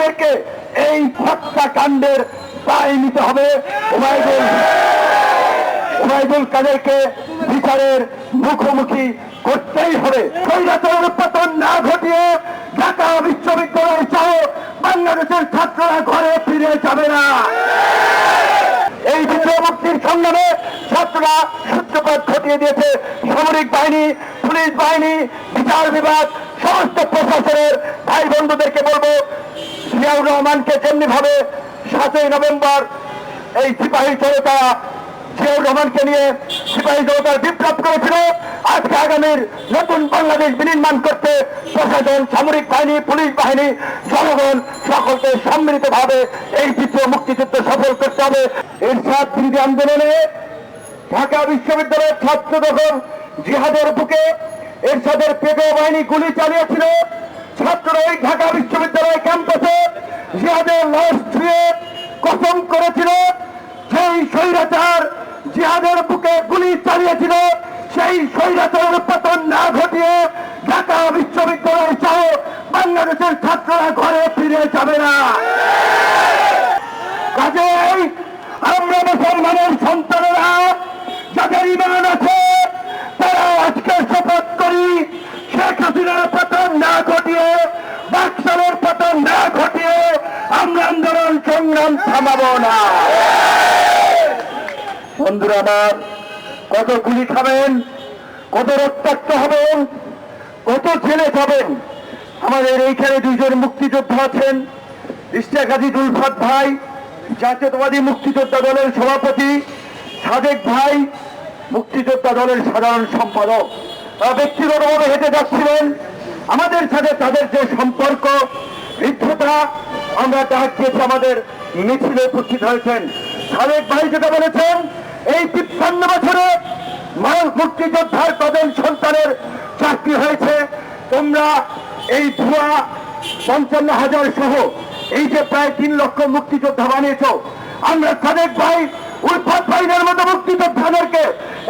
কাদেরকে এই হত্যাকাণ্ডের দায় নিতে হবে। ওবায়দুল কাদেরকে বিচারের মুখোমুখি করতেই হবে। স্বৈরাচারের পতন না ঘটিয়ে ঢাকা বিশ্ববিদ্যালয় সহ বাংলাদেশের ছাত্ররা ঘরে ফিরে যাবে না। এই বিদ্রোহ সংগ্রামে ছাত্ররা সূত্রপাত ঘটিয়ে দিয়েছে। সামরিক বাহিনী, পুলিশ বাহিনী, বিচার বিভাগ, সমস্ত প্রশাসনের ভাই বন্ধুদেরকে বলব জিয়াউর রহমানকে যেমনি ভাবে সাতই নভেম্বর এই সিপাহী জনতা, জিয়াউর রহমানকে নিয়ে সিপাহী জনতার বিপ্লব করেছিল। আজকে আগামীর নতুন বাংলাদেশ বিনির্মাণ করতে প্রশাসন, সামরিক বাহিনী, পুলিশ বাহিনী, জনগণ সকলকে সম্মিলিত ভাবে এই বিদ্রোহ মুক্তিযুদ্ধ সফল করতে হবে। এর সাত বিরোধী আন্দোলনে ঢাকা বিশ্ববিদ্যালয়ের ছাত্র যখন জিহাদের বুকে এরশাদের পেটো বাহিনী গুলি চালিয়েছিল। ছাত্ররা এই ঢাকা বিশ্ববিদ্যালয় জিহাদের বুকে গুলি চালিয়েছিল। সেই স্বৈরাচারের পতন না ঘটিয়ে ঢাকা বিশ্ববিদ্যালয় সহ বাংলাদেশের ছাত্ররা ঘরে ফিরে যাবে না। কাজেই আমরা মুসলমানের সন্তানেরা যাদের ইমান আছে, তারা আজকে শপথ করি, শেখ হাসিনার পতন না ঘটিয়ে, বাকশালের পতন না ঘটিয়ে আমরা আন্দোলন সংগ্রাম থামাবো না। বন্ধুরা আমার, কত গুলি খাবেন, কত রক্তাক্ত হবেন, কত জেলে যাবেন। আমাদের এইখানে দুইজন মুক্তিযোদ্ধা আছেন ইস্টাক গাজী দুলফাত ভাই, জাতীয়তাবাদী মুক্তিযোদ্ধা দলের সভাপতি, সাদেক ভাই, মুক্তিযোদ্ধা দলের সাধারণ সম্পাদক। তারা ব্যক্তিগতভাবে হেঁটে যাচ্ছিলেন। আমাদের সাথে তাদের যে সম্পর্ক হৃদ্যতা আমরা ডাক আমাদের মিছিলে উপস্থিত হয়েছেন। সাদেক ভাই যেটা বলেছেন এই তিপ্পান্ন বছরে মানুষ মুক্তিযোদ্ধার কজন সন্তানের চাকরি হয়েছে। তোমরা এই ভুয়া পঞ্চান্ন হাজার সহ এই যে প্রায় তিন লক্ষ মুক্তিযোদ্ধা বানিয়েছ, আমরা সাদেক ভাই উলফাত ভাইদের মতো মুক্তিযোদ্ধাদেরকে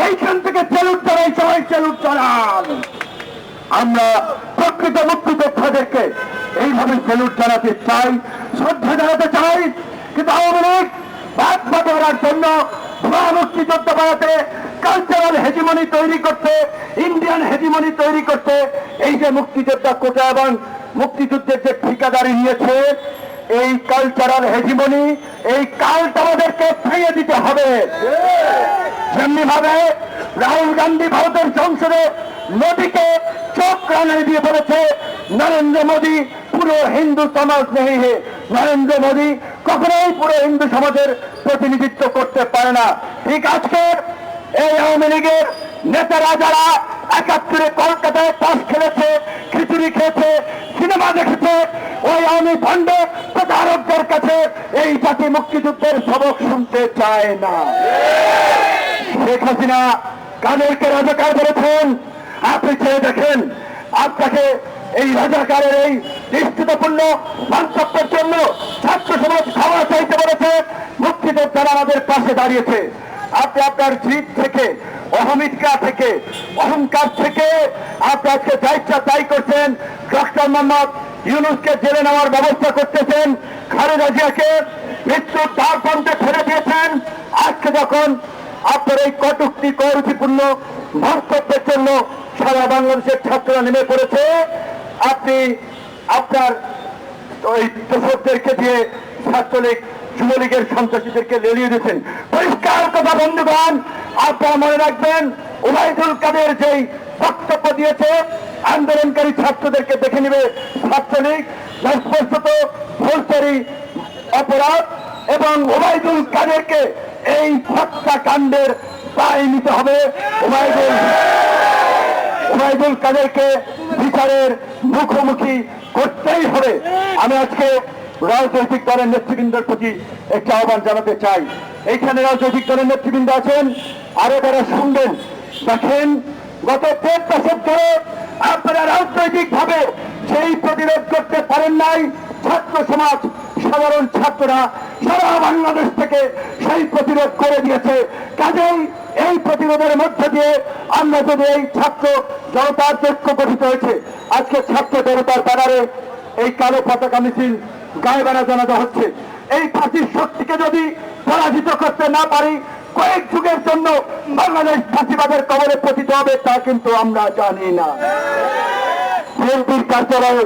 এইখান থেকে সেলুট চালাই, সবাই সেলুট চালান। আমরা প্রকৃত মুক্তিযোদ্ধাদেরকে এইভাবে সেলুট চালাতে চাই, শ্রদ্ধা জানাতে চাই। কিন্তু আওয়ামী লীগ ভাগ বাটোয়ারার জন্য ভুয়া বানাতে কালচারাল হেজিমনি তৈরি করতে ইন্ডিয়ান হেজিমনি তৈরি করতে এই যে মুক্তিযোদ্ধা কোটা এবং মুক্তিযুদ্ধের যে ঠিকাদারি নিয়েছে, এই কালচারাল হেজিমনি এই কালটা আমাদেরকে ভেঙে দিতে হবে। যেমনি ভাবে রাহুল গান্ধী ভারতের সংসদে মোদীকে চোখ রানে দিয়ে বলেছে, নরেন্দ্র মোদী পুরো হিন্দু সমাজ নেই হে। নরেন্দ্র মোদী কখনোই পুরো হিন্দু সমাজের প্রতিনিধিত্ব করতে পারে না। ঠিক আজকে এই আওয়ামী লীগের নেতারা যারা একাত্তরে কলকাতায় পাশ খেলেছে, খিচুড়ি খেয়েছে, সিনেমা দেখেছে, ওই আওয়ামী ভণ্ড প্রচারকদের কাছে এই জাতি মুক্তিযুদ্ধের সবক শুনতে চায় না। শেখ হাসিনা কাদেরকে রাজাকার বলেছেন? আপনি চেয়ে দেখেন, আপনাকে এই রাজাকারের এই দৃষ্টিতপূর্ণ মন্তব্যের জন্য ছাত্র সমাজ ক্ষমা চাইতে বলেছে মুক্তিযোদ্ধারা আমাদের পাশে দাঁড়িয়েছে। আপনি আপনার জিত থেকে, অহমিকা থেকে, অহংকার থেকে আপনি আজকে যা ইচ্ছা তাই করছেন, ডক্টর মোহাম্মদ ইউনুসকে জেলে নেওয়ার ব্যবস্থা করতেছেন, খালেদা জিয়াকে মৃত্যুর দ্বার প্রান্তে ফেলে দিয়েছেন। আজকে যখন আপনার এই কটুক্তি, করুচিপূর্ণ মন্তব্যের জন্য সারা বাংলাদেশের ছাত্ররা নেমে পড়েছে আপনি আপনার ওই দোষকদেরকে দিয়ে ছাত্রলীগ, যুবলীগের সন্ত্রাসীদেরকে লেলিয়ে দিয়েছেন। পরিষ্কার কথা, বন্ধুগণ, আপনারা মনে রাখবেন, ওবায়দুল কাদের যেই বক্তব্য দিয়েছে, আন্দোলনকারী ছাত্রদেরকে দেখে নেবে ছাত্রলীগ স্পষ্টত ফৌজদারি অপরাধ, এবং ওবায়দুল কাদেরকে এই হত্যাকাণ্ডের দায় নিতে হবে। ওবায়দুল ওবায়দুল কাদেরকে বিচারের মুখোমুখি করতেই হবে। আমি আজকে রাজনৈতিক দলের নেতৃবৃন্দের প্রতি একটি আহ্বান জানাতে চাই। এইখানে রাজনৈতিক দলের নেতৃবৃন্দ আছেন, আরও তারা শুনবেন। দেখেন, গত দেড় দশক ধরে আপনারা রাজনৈতিক ভাবে সেই প্রতিরোধ করতে পারেন নাই, ছাত্র সমাজ, সাধারণ ছাত্ররা সারা বাংলাদেশ থেকে সেই প্রতিরোধ করে দিয়েছে। কাজেই এই প্রতিরোধের মধ্য দিয়ে আমরা যদি এই ছাত্র জনতার ঐক্য গঠিত হয়েছে, আজকে ছাত্র জনতার ব্যানারে এই কালো পতাকা মিছিল গায়েবানা জানাজা হচ্ছে। এই ফাঁসির শক্তিকে যদি পরাজিত করতে না পারি, কয়েক যুগের জন্য বাংলাদেশ ফাঁসিবাদের কবলে পতিত হবে তা কিন্তু আমরা জানি না। বিএনপির কার্যালয়ে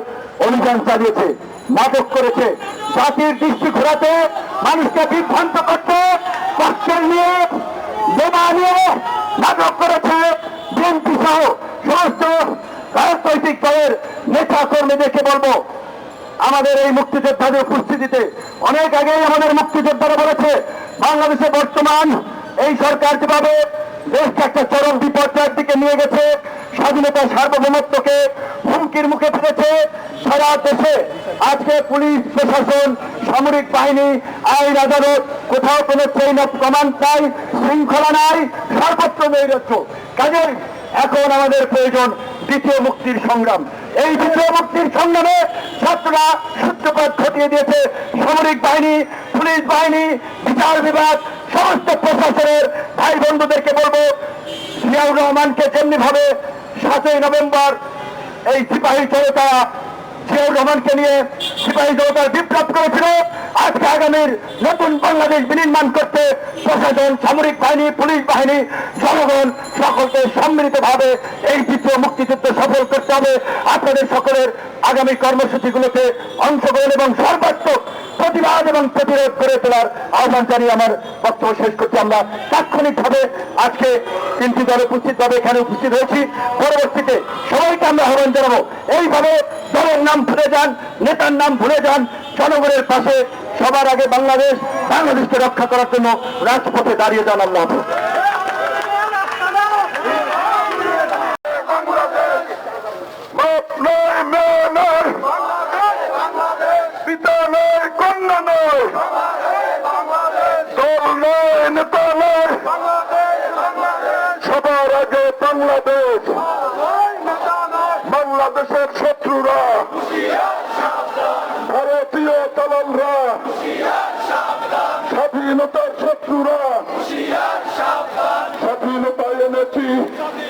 অভিযান চালিয়েছে, নাটক করেছে। জাতির দৃষ্টি ঘোরাতে মানুষকে বিভ্রান্ত করতে পার্সেল নিয়ে বোমা নিয়ে নাটক করেছে বিএনপি সহ সমস্ত রাজনৈতিক দলের নেতা কর্মীদেরকে বলব, আমাদের এই মুক্তিযোদ্ধাদের উপস্থিতিতে অনেক আগেই আমাদের মুক্তিযোদ্ধারা বলেছে, বাংলাদেশে বর্তমান এই সরকার যেভাবে দেশকে একটা চরম বিপর্যয়ের দিকে নিয়ে গেছে। স্বাধীনতা সার্বভৌমত্বকে হুমকির মুখে ফেলেছে সারা দেশে। আজকে পুলিশ, প্রশাসন, সামরিক বাহিনী, আইন আদালত কোথাও কোনো চেইন অফ কমান্ড নাই, শৃঙ্খলা নাই, সর্বত্র নৈরাজ্য। কাজেই এখন আমাদের প্রয়োজন দ্বিতীয় মুক্তির সংগ্রাম। এই দ্বিতীয় মুক্তির সংগ্রামে ছাত্ররা সূত্রপাত ঘটিয়ে দিয়েছে। সামরিক বাহিনী, পুলিশ বাহিনী, বিচার বিভাগ সমস্ত প্রশাসনের ভাই বন্ধুদেরকে বলব জিয়াউর রহমানকে যেমনি ভাবে সাতই নভেম্বর এই সিপাহী জনতা জিয়াউর রহমানকে নিয়ে সিপাহী জনতার বিপ্লব করেছিল। আজকে আগামীর নতুন বাংলাদেশ বিনির্মাণ করতে প্রশাসন, সামরিক বাহিনী, পুলিশ বাহিনী, জনগণ সকলকে সম্মিলিত ভাবে এই দ্বিতীয় মুক্তিযুদ্ধ সফল করতে হবে। আপনাদের সকলের আগামী কর্মসূচিগুলোতে অংশগ্রহণ এবং সর্বাত্মক প্রতিবাদ এবং প্রতিরোধ করে তোলার আহ্বান জানিয়ে আমার বক্তব্য শেষ করছি। আমরা তাৎক্ষণিকভাবে আজকে তিনটি দল উপস্থিত ভাবে এখানে উপস্থিত হয়েছি। পরবর্তীতে সবাইকে আমরা আহ্বান জানাব। এইভাবে দলের নাম ভুলে যান, নেতার নাম ভুলে যান, জনগণের পাশে সবার আগে বাংলাদেশ, বাংলাদেশকে রক্ষা করার জন্য রাজপথে দাঁড়িয়ে যান আল্লাহ হাফেজ। বাপ নয় মেয়ে নয় পিতা নয় কন্যা নয় দল নয় নেতা নয় সবার আগে বাংলাদেশ বাংলাদেশের শত্রুরা ভারতীয় দালালরা স্বাধীনতার শত্রুরা স্বাধীনতা এনেছি স্বাধীনতা